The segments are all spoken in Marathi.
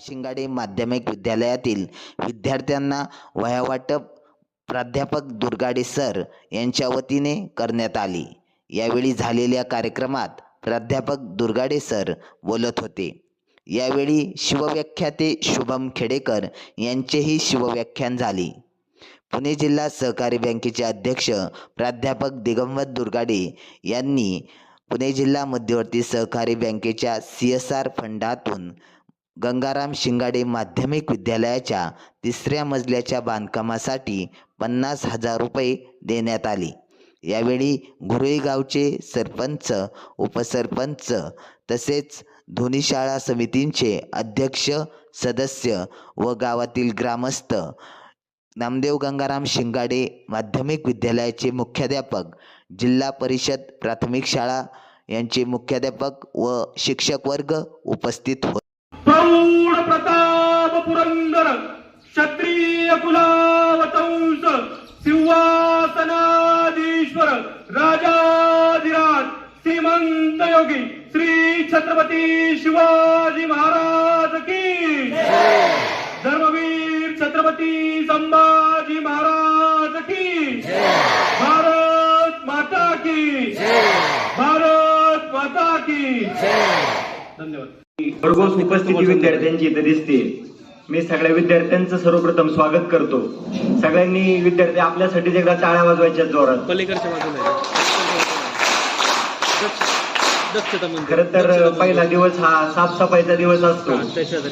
शिंगाडे माध्यमिक विद्यालयातील विद्यार्थ्यांना वयावाटप प्राध्यापक दुर्गाडे सर यांच्या वतीने करण्यात आली. यावेळी झालेल्या कार्यक्रमात प्राध्यापक दुर्गाडे सर बोलत होते. यावेळी शिवव्याख्याते शुभम खेडेकर यांचेही शिवव्याख्यान झाले. पुणे जिल्हा सहकारी बँकेचे अध्यक्ष प्राध्यापक दिगंबर दुर्गाडे यांनी पुणे जिल्हा मध्यवर्ती सहकारी बँकेच्या सी एस आर फंडातून गंगाराम शिंगाडे माध्यमिक विद्यालयाच्या तिसऱ्या मजल्याच्या बांधकामासाठी पन्नास हजार रुपये देण्यात आले. यावेळी घुरळी गावचे सरपंच उपसरपंच तसेच धोनी शाळा समितींचे अध्यक्ष सदस्य व गावातील ग्रामस्थ नामदेव गंगाराम शिंगाडे माध्यमिक विद्यालयाचे मुख्याध्यापक जिल्हा परिषद प्राथमिक शाळा यांचे मुख्याध्यापक व शिक्षक वर्ग उपस्थित होते. प्रौढ प्रताप पुरंदर क्षत्रिय कुलावतंस सिंहासनाधीश्वर राजाधिराज श्रीमंत योगी श्री छत्रपती शिवाजी महाराज की धर्मवीर छत्रपती संभाजी महाराज की भारत माता की भारत माता की धन्यवाद। भरघोस उपस्थिती विद्यार्थ्यांची इथे दिसते. मी सगळ्या विद्यार्थ्यांचं सर्वप्रथम स्वागत करतो. सगळ्यांनी विद्यार्थी आपल्यासाठी एकदा टाळ्या वाजवायच्या जोरात. खर तर पहिला दिवस हा साफसफाईचा दिवस असतो.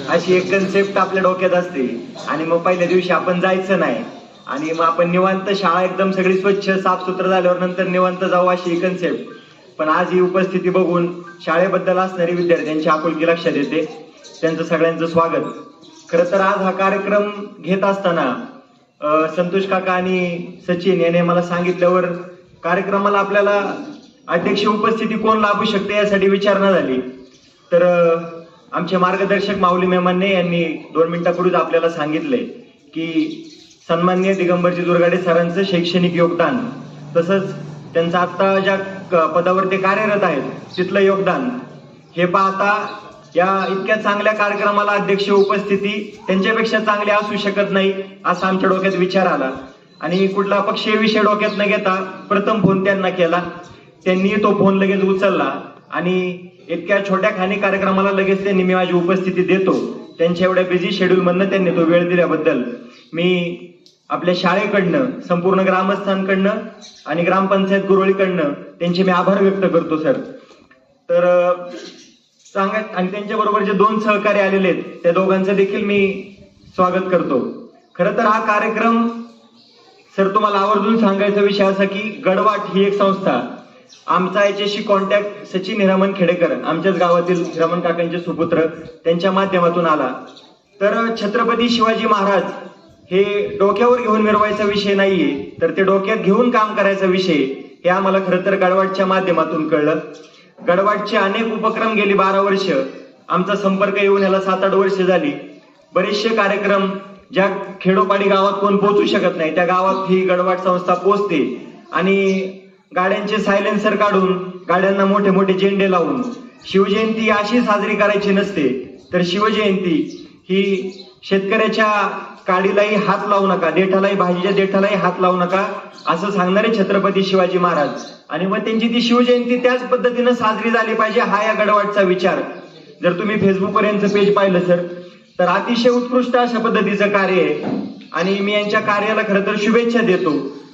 अशी एक कन्सेप्ट आपल्या डोक्यात असते. आणि मग पहिल्या दिवशी आपण जायचं नाही. आणि मग आपण निवांत शाळा एकदम सगळी स्वच्छ साफसुत्र झाल्यावर नंतर निवांत जाऊ अशी कन्सेप्ट पण आज ही उपस्थिती बघून शाळेबद्दल असणारी विद्यार्थ्यांची आपुलकी लक्षात येते. त्यांचं सगळ्यांचं स्वागत. खरं तर आज हा कार्यक्रम घेत असताना संतोष काका आणि सचिन याने मला सांगितल्यावर कार्यक्रमाला आपल्याला अध्यक्ष उपस्थिती कोण लाभू शकते यासाठी विचारणा झाली. तर आमचे मार्गदर्शक माऊली मेमाने यांनी दोन मिनिटापूर्वीच आपल्याला सांगितले की सन्मान्य दिगंबरजी दुर्गाडे सरांचं शैक्षणिक योगदान तसंच त्यांचं आत्ता ज्या पदावर ते कार्यरत आहेत. तिथलं योगदान. हे पाहता या इतक्या चांगल्या कार्यक्रमाला अध्यक्ष उपस्थिती त्यांच्यापेक्षा चांगली असू शकत नाही असा आमच्या डोक्यात विचार आला. आणि कुठला पक्षीय विषय डोक्यात न घेता प्रथम फोन त्यांना केला. त्यांनी तो फोन लगेच उचलला आणि इतक्या छोट्या खाणी कार्यक्रमाला लगेच त्यांनी मी माझी उपस्थिती देतो. त्यांच्या एवढ्या बिझी शेड्यूल मधनं त्यांनी तो वेळ दिल्याबद्दल. मी आपल्या शाळेकडनं संपूर्ण ग्रामस्थांकडनं आणि ग्रामपंचायत गुरोळीकडनं त्यांचे मी आभार व्यक्त करतो सर. तर सांगा आणि त्यांच्याबरोबर जे दोन सहकारी आलेले आहेत त्या दोघांचं देखील मी स्वागत करतो. खरं तर हा कार्यक्रम सर तुम्हाला आवर्जून सांगायचा विषय असा की गडवाट ही एक संस्था. आमचा याच्याशी कॉन्टॅक्ट सचिन हिरामन खेडेकर आमच्याच गावातील हिरामन काकांचे सुपुत्र त्यांच्या माध्यमातून आला. तर छत्रपती शिवाजी महाराज हे डोक्यावर घेऊन मिरवायचा विषय नाहीये तर ते डोक्यात घेऊन काम करायचा विषय हे आम्हाला खरं तर गडवाटच्या माध्यमातून कळलं. गडवाटचे अनेक उपक्रम गेली बारा वर्ष आमचा संपर्क येऊन याला सात आठ वर्ष झाली. बरेचसे कार्यक्रम ज्या खेडोपाडी गावात कोण पोहोचू शकत नाही त्या गावात ही गडवाट संस्था पोहोचते. आणि गाड्यांचे सायलेन्सर काढून गाड्यांना मोठे मोठे झेंडे लावून शिवजयंती अशी साजरी करायची नसते तर शिवजयंती ही शेतकऱ्याच्या काडीलाही हात लावू नका देठालाही भाजीच्या देठालाही हात लावू नका असं सांगणारे छत्रपती शिवाजी महाराज. आणि मग त्यांची ती शिवजयंती त्याच पद्धतीनं साजरी झाली पाहिजे हा या गडवाटचा विचार. जर तुम्ही फेसबुकवर यांचं पेज पाहिलं सर तर अतिशय उत्कृष्ट अशा पद्धतीचं कार्य आहे. आणि मी यांच्या कार्याला खरं तर शुभेच्छा देतो.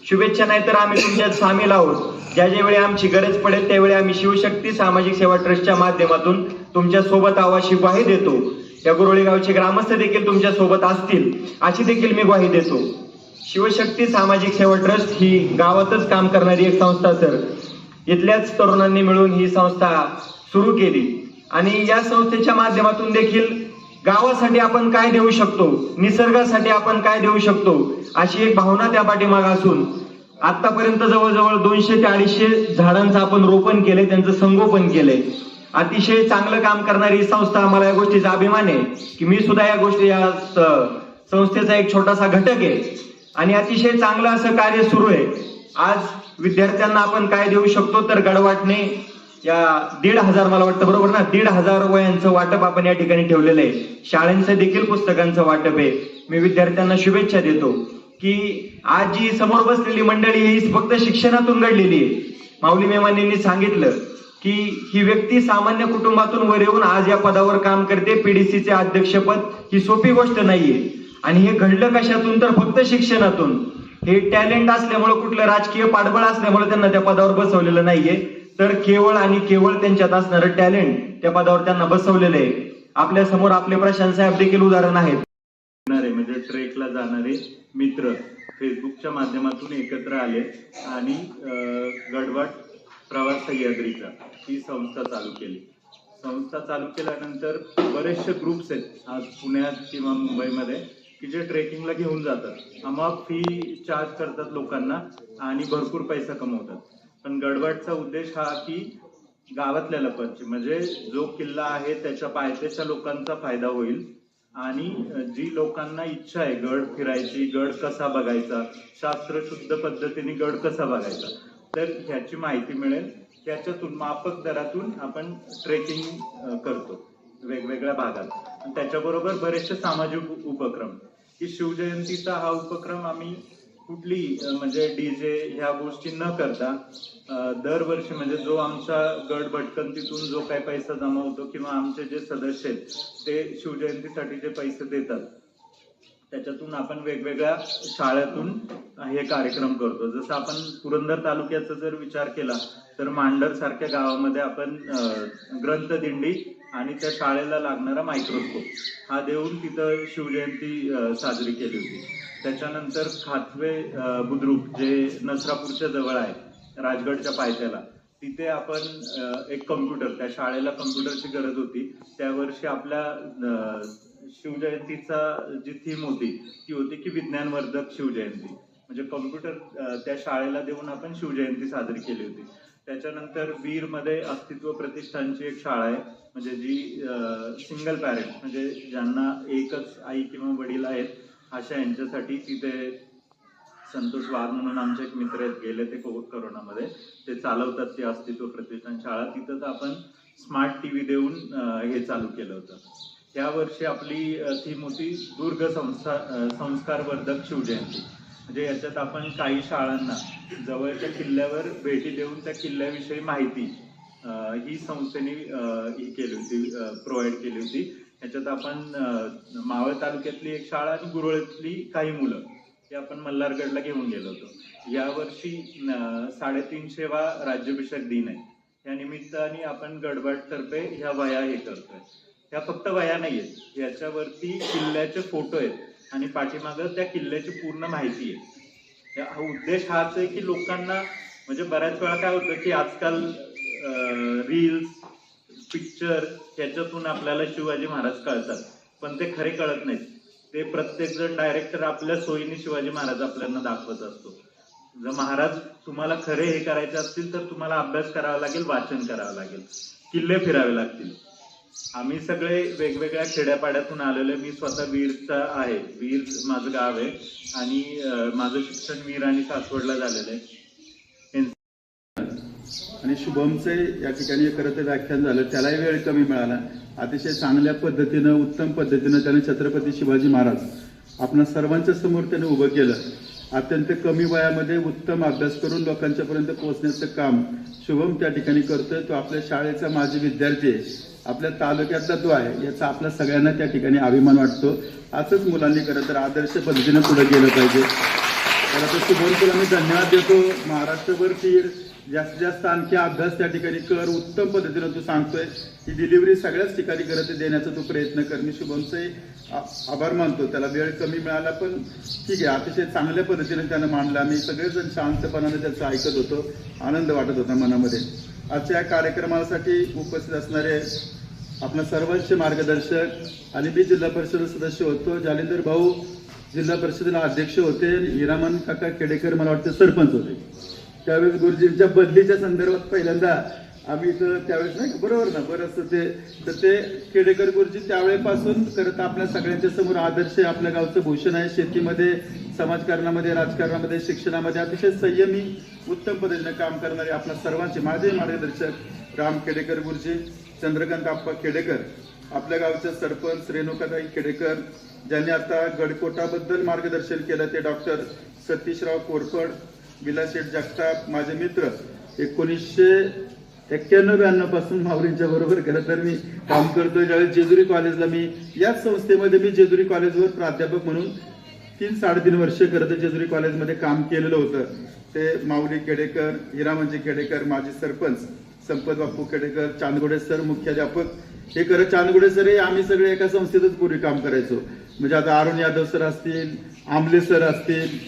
शुभेच्छा नाही तर आम्ही तुमच्यात सामील आहोत. ज्या ज्या वेळी आमची गरज पडेल त्यावेळी आम्ही शिवशक्ती सामाजिक सेवा ट्रस्टच्या माध्यमातून तुमच्यासोबत आवाशी ग्वाही देतो. या गुरोळी गावचे ग्रामस्थ देखील तुमच्यासोबत असतील अशी देखील मी ग्वाही देतो. शिवशक्ती सामाजिक सेवा ट्रस्ट ही गावातच काम करणारी एक संस्था सर. इथल्याच तरुणांनी मिळून ही संस्था सुरू केली. आणि या संस्थेच्या माध्यमातून देखील गावासाठी आपण काय देऊ शकतो निसर्गासाठी आपण काय देऊ शकतो अशी एक भावना त्या पाठीमाग असून आतापर्यंत जवळजवळ दोनशे ते अडीचशे झाडांचं आपण रोपण केलंय त्यांचं संगोपन केलंय. अतिशय चांगलं काम करणारी ही संस्था मला या गोष्टीचा अभिमान आहे की मी सुद्धा या गोष्टी या संस्थेचा एक छोटासा घटक आहे. आणि अतिशय चांगलं असं कार्य सुरू आहे. आज विद्यार्थ्यांना आपण काय देऊ शकतो तर गडवाटणे या दीड हजार मला वाटतं बरोबर ना? दीड हजार वयांचं वाटप आपण या ठिकाणी ठेवलेलं आहे. शाळेचं देखील पुस्तकांचं वाटप आहे. मी विद्यार्थ्यांना शुभेच्छा देतो की आज जी समोर बसलेली मंडळी ही फक्त शिक्षणातून घडलेली आहे. माऊली मेमानींनी सांगितलं की ही व्यक्ती सामान्य कुटुंबातून वर येऊन आज या पदावर काम करते. पीडीसीचे अध्यक्षपद ही सोपी गोष्ट नाहीये. आणि हे घडलं कशातून? तर फक्त शिक्षणातून. हे टॅलेंट असल्यामुळे कुठलं राजकीय पाठबळ असल्यामुळे त्यांना त्या पदावर बसवलेलं नाहीये. तर केवळ आणि केवळ त्यांच्यात असणारं टॅलेंट त्या पदावर त्यांना बसवलेलं आहे. आपल्यासमोर आपले प्रशांत साहेब देखील उदाहरण आहेत. म्हणजे ट्रेकला जाणारे मित्र फेसबुकच्या माध्यमातून एकत्र आले आणि गडबड सह्याद्रीचा ही संस्था चालू केली. संस्था चालू केल्यानंतर बरेचसे ग्रुप्स आहेत आज पुण्यात किंवा मुंबईमध्ये की जे ट्रेकिंगला घेऊन जातात. अमाप फी चार्ज करतात लोकांना आणि भरपूर पैसा कमवतात. पण गडबडचा उद्देश हा की गावातल्या लोकांची म्हणजे जो किल्ला आहे त्याच्या पायथ्याच्या लोकांचा फायदा होईल आणि जी लोकांना इच्छा आहे गड फिरायची गड कसा बघायचा शास्त्रशुद्ध पद्धतीने गड कसा बघायचा तर ह्याची माहिती मिळेल. त्याच्यातून माफक दरातून आपण ट्रेकिंग करतो. वेगवेगळ्या भागात. आणि त्याच्याबरोबर बरेचसे सामाजिक उपक्रम. की शिवजयंतीचा हा उपक्रम आम्ही कुठली म्हणजे डीजे ह्या गोष्टी न करता दरवर्षी म्हणजे जो आमचा गड भटकंतीतून जो काही पैसा जमा होतो किंवा आमचे जे सदस्य आहेत ते शिवजयंतीसाठी जे पैसे देतात त्याच्यातून आपण वेगवेगळ्या शाळेतून हे कार्यक्रम करतो. जसं आपण पुरंदर तालुक्याचा जर विचार केला तर मांडर सारख्या गावामध्ये आपण ग्रंथ ग्रंथदिंडी आणि त्या शाळेला लागणारा मायक्रोस्कोप हा देऊन तिथं शिवजयंती साजरी केली होती. त्याच्यानंतर खातवे बुद्रुक जे नसरापूरच्या जवळ आहे राजगडच्या पायथ्याला तिथे आपण एक कम्प्युटर त्या शाळेला कम्प्युटरची गरज होती. त्या वर्षी आपल्या शिवजयंतीचा जी थीम होती ती होती की विज्ञानवर्धक शिवजयंती. म्हणजे कम्प्युटर त्या शाळेला देऊन आपण शिवजयंती साजरी केली होती. त्याच्यानंतर वीरमध्ये अस्तित्व प्रतिष्ठानची एक शाळा आहे म्हणजे जी सिंगल पॅरेंट म्हणजे ज्यांना एकच आई किंवा वडील आहेत अशा यांच्यासाठी तिथे संतोष वाघ म्हणून आमचे एक मित्र आहेत गेले ते कोविड करोनामध्ये. ते चालवतात ती अस्तित्व प्रतिष्ठान शाळा. तिथं आपण स्मार्ट टीव्ही देऊन हे चालू केलं होतं. त्या वर्षी आपली थीम होती दुर्ग संस्था संस्कारवर्धक शिवजयंती. म्हणजे याच्यात आपण काही शाळांना जवळच्या किल्ल्यावर भेटी देऊन त्या किल्ल्याविषयी माहिती ही संस्थेने ही केली होती प्रोव्हाइड केली होती. याच्यात आपण मावळ तालुक्यातली एक शाळा आणि गुरळ्यातली काही मुलं हे आपण मल्हारगडला घेऊन गेलो होतो. यावर्षी अं, साडेतीनशेवा राज्याभिषेक दिन आहे. या निमित्ताने आपण गडबडतर्फे ह्या वया हे करतोय. ह्या फक्त वया नाहीयेत. याच्यावरती किल्ल्याचे फोटो आहेत. आणि पाठीमागं त्या किल्ल्याची पूर्ण माहिती आहे. हा उद्देश हाच आहे की लोकांना म्हणजे बऱ्याच वेळा काय होतं की आजकाल रील्स पिक्चर ह्याच्यातून आपल्याला शिवाजी महाराज कळतात. पण ते खरे कळत नाहीत. ते प्रत्येक जण डायरेक्टर आपल्या सोयीने शिवाजी महाराज आपल्याला दाखवत असतो. जर महाराज तुम्हाला खरे हे करायचे असतील तर तुम्हाला अभ्यास करावा लागेल वाचन करावं लागेल. किल्ले फिरावे लागतील. आम्ही सगळे वेगवेगळ्या खेड्यापाड्यातून आलेलो मी स्वतः वीरचा आहे. वीर माझं गाव आहे. आणि माझं शिक्षण वीर आणि सासवडला झालेलं आहे. आणि शुभमचे या ठिकाणी खरं तर व्याख्यान झालं. त्यालाही वेळ कमी मिळाला. अतिशय चांगल्या पद्धतीनं उत्तम पद्धतीनं त्याने छत्रपती शिवाजी महाराज आपणा सर्वांच्या समोर त्याने उभं केलं. अत्यंत कमी वयामध्ये उत्तम अभ्यास करून लोकांच्या पर्यंत पोहोचण्याचं काम शुभम त्या ठिकाणी करतोय. तो आपल्या शाळेचा माजी विद्यार्थी आहे. आपल्या तालुक्यातला जो आहे याचा आपल्या सगळ्यांना त्या ठिकाणी अभिमान वाटतो. असंच मुलांनी खरं तर आदर्श पद्धतीनं पुढे गेलं पाहिजे. तर आता शुभम तुला मी धन्यवाद देतो. महाराष्ट्रभर फिर. जास्तीत जास्त आणखी अभ्यास त्या ठिकाणी कर. उत्तम पद्धतीनं तू सांगतोय ही डिलिव्हरी सगळ्याच ठिकाणी करत देण्याचा तू प्रयत्न कर. मी शुभमचे आभार मानतो. त्याला वेळ कमी मिळाला पण ठीक आहे. अतिशय चांगल्या पद्धतीने त्यानं मांडला. मी सगळेजण शांतपणाने त्याचं ऐकत होतो. आनंद वाटत होता मनामध्ये. आजच्या या कार्यक्रमासाठी उपस्थित असणारे आपल्या सर्वांचे मार्गदर्शक आणि मी जिल्हा परिषद सदस्य होतो जालिंदर भाऊ जिल्हा परिषदेला अध्यक्ष होते हिरामन काका केडेकर मला वाटतं सरपंच होते. त्यावेळेस गुरुजींच्या बदलीच्या संदर्भात पहिल्यांदा आम्ही इथं त्यावेळेस नाही का, बरोबर ना बरंच ते तर ते खेडेकर गुरुजी त्यावेळेपासून करत आपल्या सगळ्यांच्या समोर आदर्श आहे. आपल्या गावचं भूषण आहे शेतीमध्ये समाजकारणामध्ये राजकारणामध्ये शिक्षणामध्ये अतिशय संयमी उत्तम पद्धतीने काम करणारे आपल्या सर्वांचे माझे मार्गदर्शक राम खेडेकर गुरुजी चंद्रकांत आप्पा खेडेकर आपल्या गावचे सरपंच रेणुकाताई खेडेकर ज्यांनी आता गडकोटाबद्दल मार्गदर्शन केलं ते डॉक्टर सतीशराव कोरफड विलासेठ जगताप माझे मित्र एकोणीसशे एक्क्याण्णव ब्याण्णवपासून माऊलींच्या बरोबर खरं तर मी काम करतोय. ज्यावेळेस जेजुरी कॉलेजला मी याच संस्थेमध्ये मी जेजुरी कॉलेजवर प्राध्यापक म्हणून तीन साडेतीन वर्ष खरं तर जेजुरी कॉलेजमध्ये काम केलेलं होतं. ते माऊली केडेकर हिरामनजी खेडेकर माजी सरपंच संपत बापू केडेकर चांदगुडे सर मुख्याध्यापक. हे खरं चांदगुडे सर हे आम्ही सगळे एका संस्थेतच पूर्वी काम करायचो. म्हणजे आता अरुण यादव सर असतील आमले सर असतील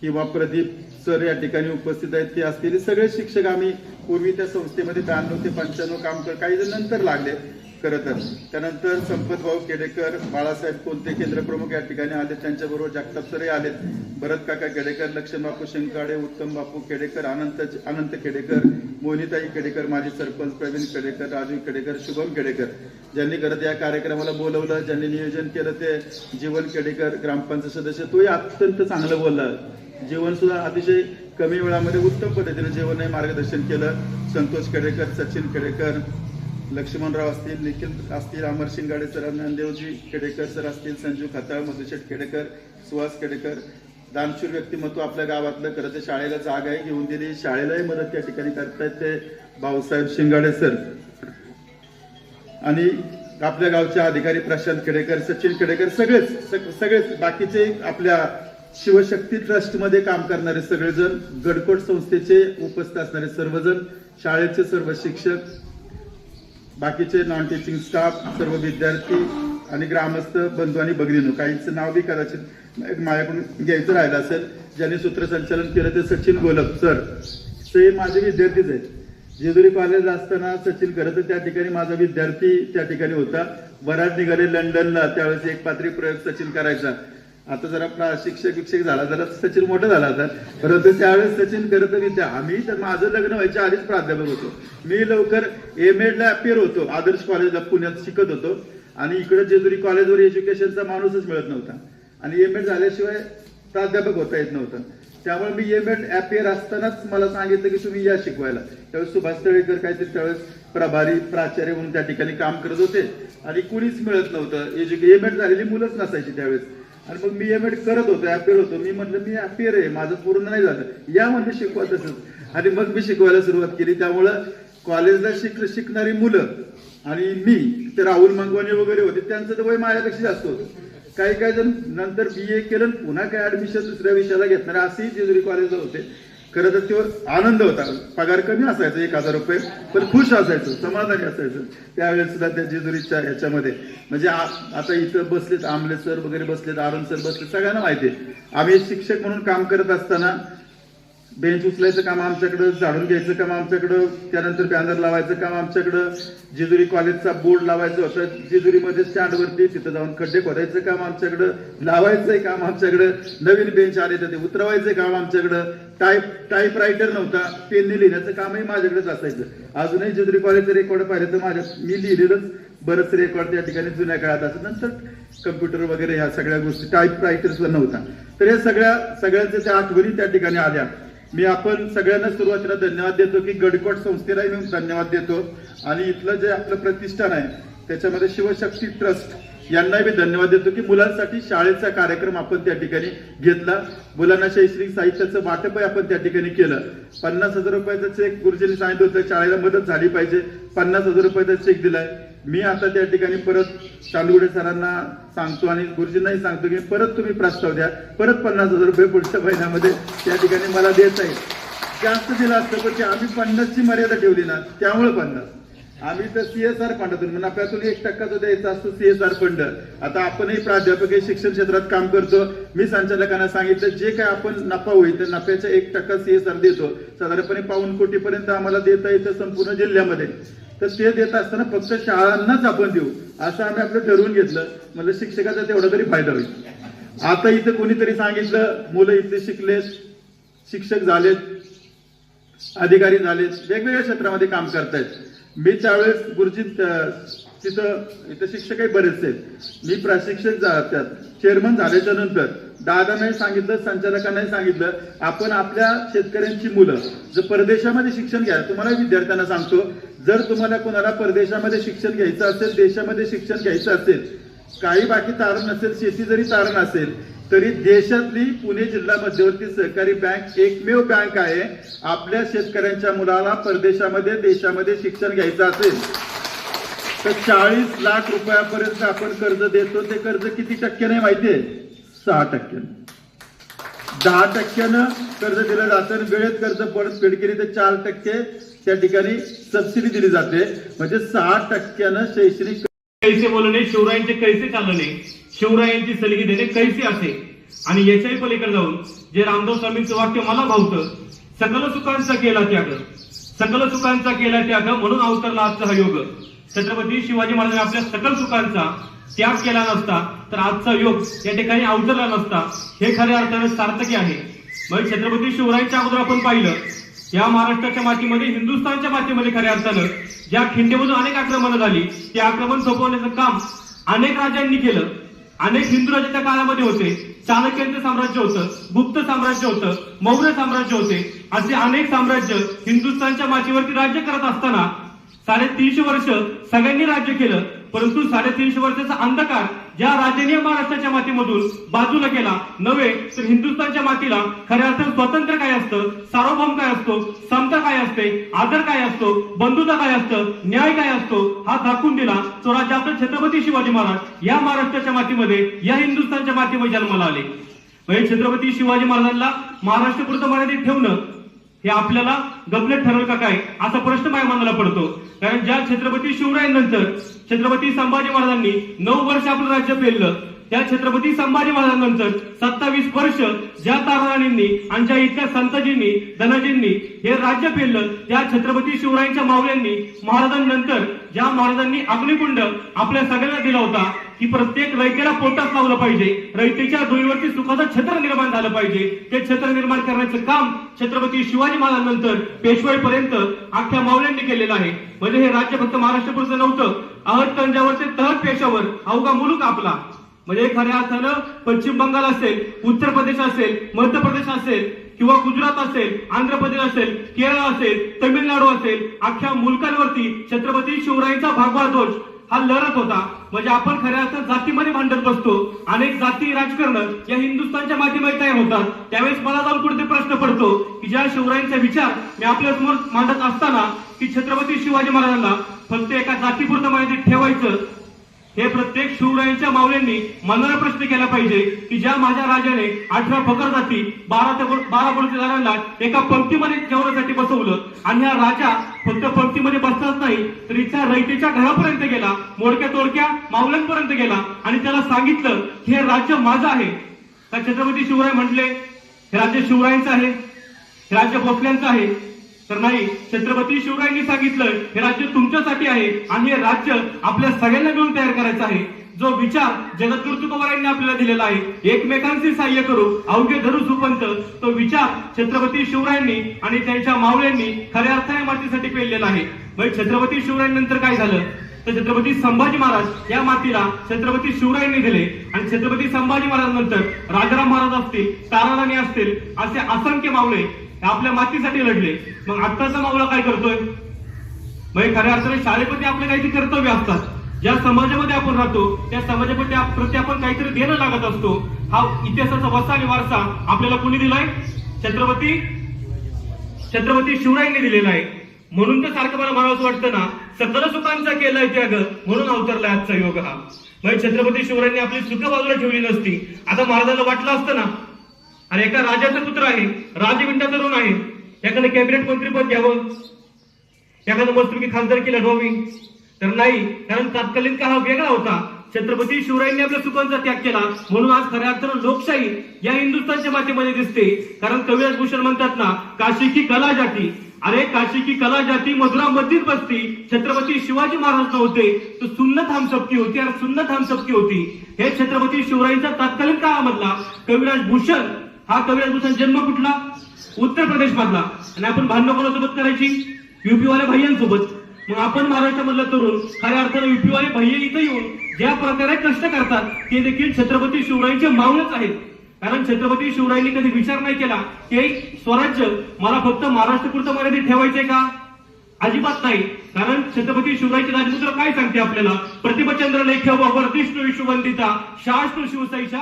किंवा प्रदीप सर या ठिकाणी उपस्थित आहेत ते असतील. सगळे शिक्षक आम्ही पूर्वी त्या संस्थेमध्ये ब्याण्णव ते पंच्याण्णव काम कर काही जण नंतर लागले खरं तर. त्यानंतर संपत भाऊ केडेकर बाळासाहेब कोणते केंद्र प्रमुख या ठिकाणी आले. त्यांच्याबरोबर जगताप सर आलेत. भरत काका केडेकर लक्ष्मण बापू शंकाडे उत्तम बापू केडेकर अनंत अनंत केडेकर मोनिताई केडेकर माजी सरपंच प्रवीण केडेकर राजू केडेकर शुभम केडेकर ज्यांनी करत या कार्यक्रमाला बोलवलं ज्यांनी नियोजन केलं ते जीवन केडेकर ग्रामपंचायत सदस्य तोही अत्यंत चांगलं बोलला. जेवण सुद्धा अतिशय कमी वेळामध्ये उत्तम पद्धतीने जेवण मार्गदर्शन केलं. संतोष केडेकर सचिन केडेकर लक्ष्मणराव असतील निखिल असतील अमर शिंगाडे सर ज्ञानदेवजी केडेकर सर असतील संजू खताळ मधुशेठ केडेकर सुहास केडेकर दानशूर व्यक्तिमत्व आपल्या गावातलं खरं ते शाळेला जागा आहे घेऊन दिली. शाळेलाही मदत त्या ठिकाणी करतायत ते भाऊसाहेब शिंगाडे सर. आणि आपल्या गावचे अधिकारी प्रशांत खेडेकर सचिन खेडेकर सगळेच सग- सगळेच बाकीचे आपल्या शिवशक्ती ट्रस्टमध्ये काम करणारे सगळेजण गडकोट संस्थेचे उपस्थित असणारे सर्वजण शाळेचे सर्व शिक्षक बाकीचे नॉन टीचिंग स्टाफ सर्व विद्यार्थी आणि ग्रामस्थ बंधू आणि भगिनीनो काहींचं नाव बी कदाचित माझ्याकडून घ्यायचं राहिलं असेल ज्यांनी सूत्रसंचालन केलं ते सचिन गोलप सर ते माझे विद्यार्थीच आहेत. जेजुरी कॉलेज असताना सचिन खरं तर त्या ठिकाणी माझा विद्यार्थी त्या ठिकाणी होता. बराच निघाले लंडनला त्यावेळेस एक पात्री प्रयोग सचिन करायचा. आता जरा प्रा- शिक्षक विक्षक झाला जरा सचिन मोठा झाला आता परंतु त्यावेळेस सचिन करत विद्या आम्ही तर माझं लग्न व्हायच्या आधीच प्राध्यापक होतो. मी लवकर एम एडला अपियर होतो आदर्श कॉलेजला पुण्यात शिकत होतो. आणि इकडे जेजुरी कॉलेजवर एज्युकेशनचा माणूसच मिळत नव्हता. आणि एम एड झाल्याशिवाय प्राध्यापक होता येत नव्हतं. त्यामुळे मी एम एड अपियर असतानाच मला सांगितलं की तुम्ही या शिकवायला. त्यावेळेस सुभाष तळेकर काहीतरी त्यावेळेस प्रभारी प्राचार्य म्हणून त्या ठिकाणी काम करत होते. आणि कुणीच मिळत नव्हतं. एज्युके एम एड झालेली मुलंच नसायची त्यावेळेस. आणि मग मी एम एड करत होतो अपियर होतो. मी म्हटलं मी अपियर आहे माझं पूर्ण नाही झालं. या म्हणजे शिकवा तसंच आणि मग मी शिकवायला सुरुवात केली. त्यामुळं कॉलेजला शिक शिकणारी मुलं आणि मी ते राहुल मंगवाने वगैरे होते त्यांचं तर वय माझ्यापेक्षा जास्त होतं. काही काही जण नंतर बी ए केलं पुन्हा काय ऍडमिशन दुसऱ्या विषयाला घेतणार असेही जेजुरी कॉलेजला होते. खरं तर तो आनंद होता. पगार कमी असायचा एक हजार रुपये पण खुश असायचो समाधानी असायचं. त्यावेळेस सुद्धा त्या जेजुरीच्या ह्याच्यामध्ये. म्हणजे आता इथं बसलेत आमले सर वगैरे बसलेत आरण सर बसलेत सगळ्यांना माहिती आहे. आम्ही शिक्षक म्हणून काम करत असताना बेंच उचलायचं काम आमच्याकडं झाडून घ्यायचं काम आमच्याकडं त्यानंतर बॅनर लावायचं काम आमच्याकडं जेजुरी कॉलेजचा बोर्ड लावायचं होतं जेजुरीमध्ये स्टँडवरती तिथं जाऊन खड्डे खोदायचं काम आमच्याकडं लावायचंही काम आमच्याकडं नवीन बेंच आले तर ते उतरवायचं काम आमच्याकडं. टाईप टाईप रायटर नव्हता पेनने लिहिण्याचं कामही माझ्याकडेच असायचं. अजूनही जेजुरी कॉलेजचं रेकॉर्ड पाहिलं तर माझ्या मी लिहिलेलंच बरंच रेकॉर्ड त्या ठिकाणी जुन्या काळात असं. नंतर कम्प्युटर वगैरे ह्या सगळ्या गोष्टी टाईप रायटर सुद्धा नव्हता. तर या सगळ्या सगळ्यांच्या त्या आठवणी त्या ठिकाणी आल्या. मी आपण सगळ्यांना सुरुवातीला धन्यवाद देतो की गडकोट संस्थेलाही मी धन्यवाद देतो. आणि इथलं जे आपलं प्रतिष्ठान आहे त्याच्यामध्ये शिवशक्ती ट्रस्ट यांनाही मी धन्यवाद देतो की मुलांसाठी शाळेचा कार्यक्रम आपण त्या ठिकाणी घेतला. मुलांना शैक्षणिक साहित्याचं वाटपही आपण त्या ठिकाणी केलं. पन्नास हजार रुपयाचा चेक गुरुजींनी सांगितलं होतं शाळेला मदत झाली पाहिजे. पन्नास हजार रुपयाचा चेक दिलाय. मी आता त्या ठिकाणी परत चांदुगडे सरांना सांगतो आणि गुरुजींनाही सांगतो की परत तुम्ही प्रस्ताव द्या. परत पन्नास हजार रुपये पुढच्या महिन्यामध्ये त्या ठिकाणी मला देता येईल. जास्त दिला असतं पण आम्ही पन्नासची मर्यादा ठेवली ना त्यामुळे पन्नास. आम्ही तर सीएसआर फंडातून म्हणजे नफ्यातून एक टक्का जो द्यायचा असतो सीएसआर फंड. आता आपणही प्राध्यापक हे शिक्षण क्षेत्रात काम करतो. मी संचालकांना सांगितलं जे काय आपण नफा होईल तर नफ्याचा एक टक्का सीएसआर देतो. साधारणपणे पाऊन कोटीपर्यंत आम्हाला देता येतं संपूर्ण जिल्ह्यामध्ये. तर ते देत असताना फक्त शाळांनाच आपण देऊ असं आम्ही आपलं ठरवून घेतलं. म्हणजे शिक्षकाचा तेवढा तरी फायदा होईल. आता इथं कोणीतरी सांगितलं मुलं इथले शिकलेत शिक्षक झालेत अधिकारी झालेत वेगवेगळ्या क्षेत्रामध्ये काम करतायत. मी त्यावेळेस गुरुजी तिथं इथं शिक्षकही बरेचसे आहेत. मी प्रशिक्षक जा- त्यात चेअरमन झाल्याच्यानंतर दादांनाही सांगितलं संचालकांनाही सांगितलं आपण आपल्या शेतकऱ्यांची मुलं जर परदेशामध्ये शिक्षण घ्या तुम्हाला विद्यार्थ्यांना सांगतो जर तुम्हाला कोणाला परदेशामध्ये शिक्षण घ्यायचं असेल देशामध्ये शिक्षण घ्यायचं असेल काही बाकी तारण नसेल शेती जरी तारण असेल तरी देशातली पुणे जिल्हा मध्यवर्ती सहकारी बँक एकमेव बँक आहे. आपल्या शेतकऱ्यांच्या मुलाला परदेशामध्ये देशामध्ये शिक्षण घ्यायचं असेल तर चाळीस लाख रुपयापर्यंत आपण कर्ज देतो ते कर्ज किती टक्क्याने माहितीये सहा टक्क्यानं. दहा टक्क्यानं कर्ज दिलं जातं आणि वेळेत कर्ज परतफेड केली तर चार टक्के त्या ठिकाणी सबसिडी दिली जाते. म्हणजे सहा टक्क्यानं शैक्षणिक कैसे बोलणे शिवरायांचे कैसे चालणे शिवरायांची सलगी देणे कैसे असे? आणि याच्याही पलीकडे जाऊन जे रामदास स्वामींचं वाक्य मला भावतं सकल सुखांचा केला त्याग. सकल सुखांचा केला त्याग म्हणून अवतरला आजचा हा योग. छत्रपती शिवाजी महाराजांनी आपल्या सकल सुखांचा त्याग केला नसता तर आजचा योग या ठिकाणी अवतरला नसता. हे खऱ्या अर्थाने सार्थकी आहे. मग छत्रपती शिवरायांच्या अगोदर आपण पाहिलं या महाराष्ट्राच्या मातीमध्ये हिंदुस्थानच्या मातीमध्ये खऱ्या अर्थानं ज्या खिंडीमधून अनेक आक्रमणं झाली ते आक्रमण सोपवण्याचं काम अनेक राजांनी केलं. अनेक हिंदू राजा त्या काळामध्ये होते चाणक्यांचं साम्राज्य होतं गुप्त साम्राज्य होतं मौर्य साम्राज्य होते. असे अनेक साम्राज्य हिंदुस्थानच्या मातीवरती राज्य करत असताना साडेतीनशे वर्ष सगळ्यांनी राज्य केलं. परंतु साडेतीनशे वर्षाचा अंधकार ज्या राजनीय महाराष्ट्राच्या मातीमधून बाजूला केला नव्हे तर हिंदुस्थानच्या मातीला खऱ्या अर्थानं स्वतंत्र काय असतं? सार्वभौम काय असतो? समता काय असते? आदर काय असतो? बंधुता काय असतं? न्याय काय असतो? हा दाखवून दिला तो राजा आपला छत्रपती शिवाजी महाराज. या महाराष्ट्राच्या मातीमध्ये या हिंदुस्थानच्या मातीमध्ये जन्माला आले. म्हणजे छत्रपती शिवाजी महाराजांना महाराष्ट्र पुरतं मर्यादित ठेवणं हे आपल्याला गपलेट ठरवलं का काय? असा प्रश्न माझ्या मनाला पडतो. कारण ज्या छत्रपती शिवरायांनंतर छत्रपती संभाजी महाराजांनी नऊ वर्ष आपलं राज्य पेललं त्या छत्रपती संभाजी महाराजांनंतर सत्तावीस वर्ष ज्या ताराराणींनी आणि ज्या संतजींनी धनजींनी हे राज्य पेललं त्या छत्रपती शिवरायांच्या मावल्यांनी महाराजांनंतर ज्या महाराजांनी अग्निकुंड आपल्या सगळ्यांना दिला होता की प्रत्येक रयतेला पोटात लावलं पाहिजे. रयतेच्या धुळीवरती सुखाचं छत्र निर्माण झालं पाहिजे. ते छत्र निर्माण करण्याचं काम छत्रपती शिवाजी महाराजांनंतर पेशवाईपर्यंत अख्ख्या माऊल्यांनी केलेलं आहे. म्हणजे हे राज्य फक्त महाराष्ट्रपुरचं नव्हतं. अहत तंजावर ते तहत पेशावर अवघा मुलूक आपला. म्हणजे खऱ्या अर्थानं पश्चिम बंगाल असेल उत्तर प्रदेश असेल मध्य प्रदेश असेल किंवा गुजरात असेल आंध्र प्रदेश असेल केरळ असेल तमिळनाडू असेल अख्ख्या मुलकांवरती छत्रपती शिवरायांचा भागवा ध्वज हा लढत होता. म्हणजे आपण खऱ्या अर्थात जातीमध्ये भांडत बसतो. अनेक जाती राजकारण या हिंदुस्थानच्या माध्यमात तयार होतात. त्यावेळेस मला जाऊन कुठे प्रश्न पडतो की ज्या शिवरायांचा विचार मी आपल्यासमोर मांडत असताना की छत्रपती शिवाजी महाराजांना फक्त एका जातीपुरतं मर्यादित ठेवायचं हे प्रत्येक शिवरायांच्या माऊल्यांनी मनाला प्रश्न केला पाहिजे की ज्या माझ्या राजाने अठरा फकर जाती बारा ते बारा बलुतेदारांना एका पंक्तीमध्ये जेवणासाठी बसवलं आणि हा राजा फक्त पंक्तीमध्ये बसलाच नाही तर इथल्या रयतेच्या घरापर्यंत गेला मोडक्या तोडक्या माऊल्यांपर्यंत गेला आणि त्याला सांगितलं की हे राज्य माझं आहे. तर छत्रपती शिवराय म्हटले हे राज्य शिवरायांचं आहे हे राज्य भोसल्यांचं आहे. तर नाही छत्रपती शिवरायांनी सांगितलं हे राज्य तुमच्यासाठी आहे आणि हे राज्य आपल्या सगळ्यांना मिळून तयार करायचं आहे. जो विचार जगद्गुरु तुकोबारायांनी आपल्याला दिलेला आहे एकमेकांशी सहाय्य करू अवघे धरू सुपंत तो विचार छत्रपती शिवरायांनी आणि त्यांच्या मावळ्यांनी खऱ्या अर्थाने मातीसाठी पेललेला आहे. मग छत्रपती शिवरायांनंतर काय झालं? तर छत्रपती संभाजी महाराज या मातीला छत्रपती शिवरायांनी दिले आणि छत्रपती संभाजी महाराजांनंतर राजाराम महाराज असतील ताराराणी असतील असे असंख्य मावळे आपल्या मातीसाठी लढले. मग आत्ताचा मावळा काय करतोय? म्हणजे खऱ्या अर्थाने शाळेमध्ये आपले काहीतरी कर्तव्य असतात. ज्या समाजामध्ये आपण राहतो त्या समाजामध्ये प्रति आपण काहीतरी देणं लागत असतो. हा इतिहासाचा वसा आणि वारसा आपल्याला कोणी दिलाय? छत्रपती? छत्रपती शिवरायांनी दिलेला आहे. म्हणून तर सारखं मला म्हणावं वाटतं ना सकल सुखांचा केलाय त्याग म्हणून अवतरलाय आजचा योग हा. म्हणजे छत्रपती शिवरायांनी आपली सुख बाजूला ठेवली नसती. आता महाराजांना वाटलं असतं ना आणि एका राजाचा पुत्र आहे. राजविंडा तरुण आहे. एखादं कॅबिनेट मंत्रीपद घ्यावं एखादं मस्तपैकी केलं लढवावी तर नाही कारण तत्कालीन का हा वेगळा होता. छत्रपती शिवरायांनी आपल्या चुकांचा त्याग केला. म्हणून आज खऱ्या अर्थानं लोकशाही या हिंदुस्थानच्या मातीमध्ये दिसते. कारण कविराज भूषण म्हणतात ना काशी की कला जाती. अरे काशी की कला जाती मधुरा मस्जिद बसती. छत्रपती शिवाजी महाराज नव्हते. तर सुन्नत हम सबकी होती आणि सुन्नत हम सबकी होती. हे छत्रपती शिवरायांचा तत्कालीन काळामधला कविराज भूषण हा कविराज जन्म कुठला? उत्तर प्रदेश मधला आणि आपण भांडण कोणासोबत करायची? युपीवाल्या वाल्या मग आपण महाराष्ट्रामधलं तरुण खऱ्या अर्थानं युपीवाले भैया इथं येऊन ज्या प्रकारे कष्ट करतात ते देखील छत्रपती शिवरायांचे मावळच आहेत. कारण छत्रपती शिवरायांनी कधी विचार नाही केला की स्वराज्य मला फक्त महाराष्ट्रपुरतं मर्यादित ठेवायचंय का? अजिबात नाही. कारण छत्रपती शिवरायचे राजपुत्र काय सांगते आपल्याला? प्रतिभचंद्र लेख वर्धिष्णू विश्ववंदिता शास्त्र शिवसाईच्या